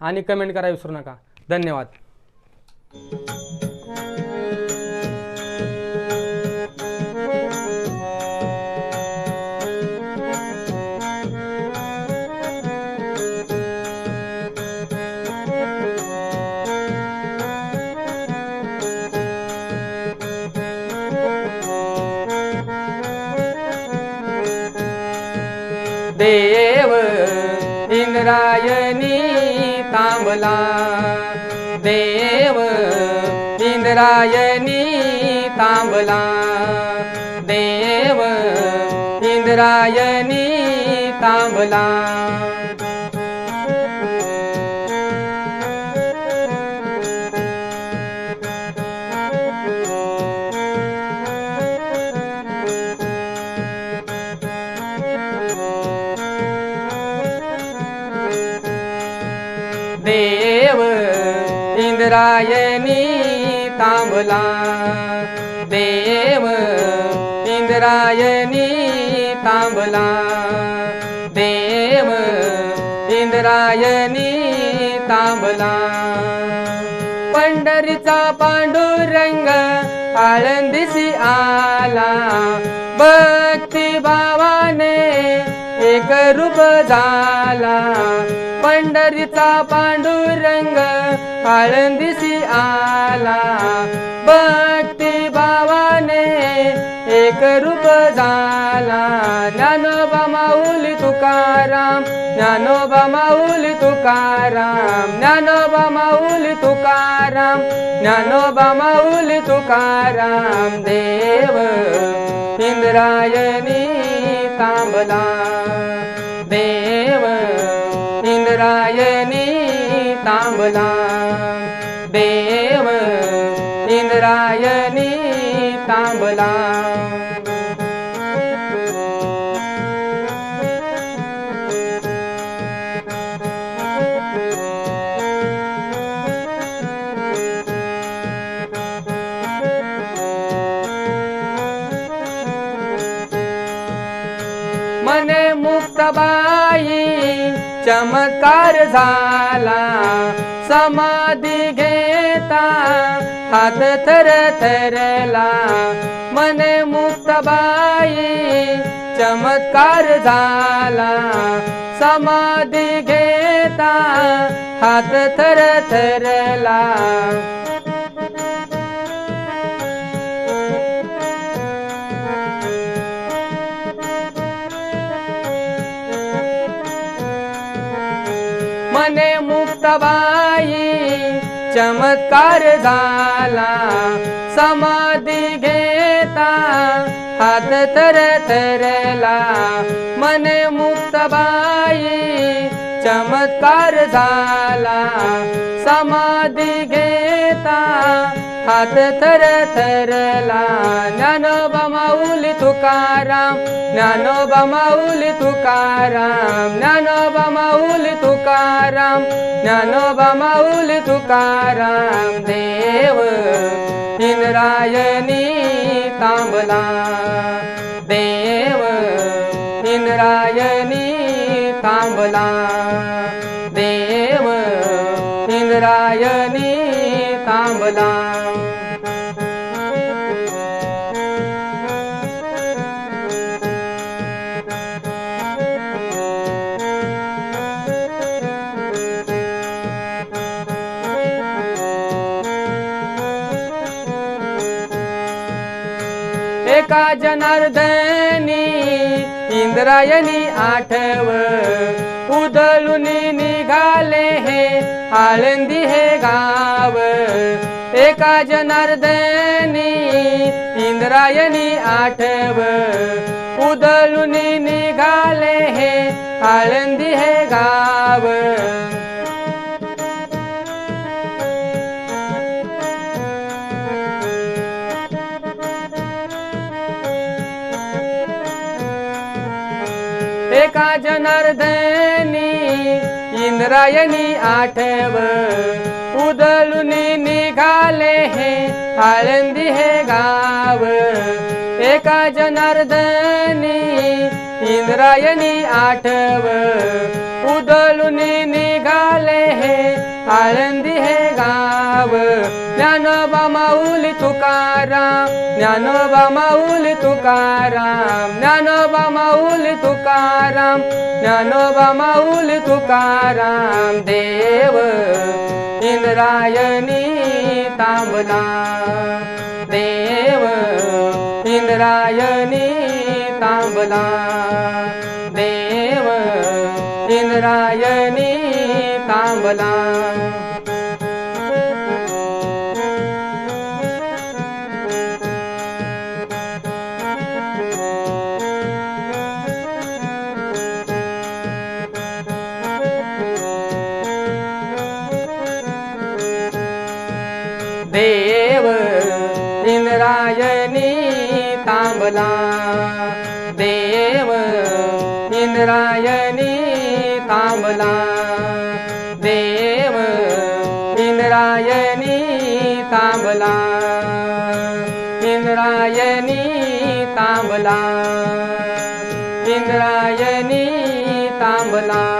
आणि कमेंट करायला विसरू नका. धन्यवाद. देव इंद्रायणी तांबला देव इंद्रायणी तांबला देव इंद्रायणी तांबला देव इंद्रायणी तांबला देव इंद्रायणी तांबला देव इंद्रायणी तांबला पंढरीचा पांडुरंग आळंदीसी आला. भक्ती भावाने जागरूप रूप झाला. पंढरीचा पांडुरंग आळंदीशी आला. भक्ती भावाने एक रूप झाला. ज्ञानोबा माऊली तुकाराम ज्ञानोबा माऊली तुकाराम ज्ञानोबा माऊली तुकाराम ज्ञानोबा माऊली तुकाराम. देव इंद्रायणी तांबला देव इंद्रायणी तांबला. देव इंद्रायणी तांबला. मुक्तबाई चमत्कार झाला समाधी घेता हात थर थरला. मने मुक्तबाई चमत्कार झाला समाधी घेता हात थर थरला. मने मुक्तबाई चमत्कार झाला समाधी घेता हात तर तरला मने मुक्तबाई चमत्कार झाला समाधी घेता हात थर थरला ज्ञानोबा माऊली तुकाराम ज्ञानोबा माऊली तुकाराम ज्ञानोबा माऊली तुकाराम ज्ञानोबा माऊली तुकाराम देव इंद्रायणी तांबला देव इंद्रायणी तांबला देव इंद्रायणी तांबला। एका जनार्दनी? इंद्रायणी आठव उदलून निघाले हे आळंदी हे गाव. एका जनार्दनी इंद्रायणी आठव उदलून निघाले हे आळंदी हे गाव. का जनार्दनी? इंद्रायणी आठव उदलून निघाले हे आळंदी हे गाव. एका जनार्दनी इंद्रायणी आठव उदलून निघाले हे आळंदी ज्ञानोबा माऊली तुकाराम ज्ञानोबा माऊली तुकाराम ज्ञानोबा माऊली तुकाराम ज्ञानोबा माऊली तुकाराम देव इंद्रायणी तांबला. देव इंद्रायणी तांबला. देव इंद्रायणी तांबला. देव इंद्रायणी तांबला देव इंद्रायणी तांबला देव इंद्रायणी तांबला इंद्रायणी तांबला इंद्रायणी तांबला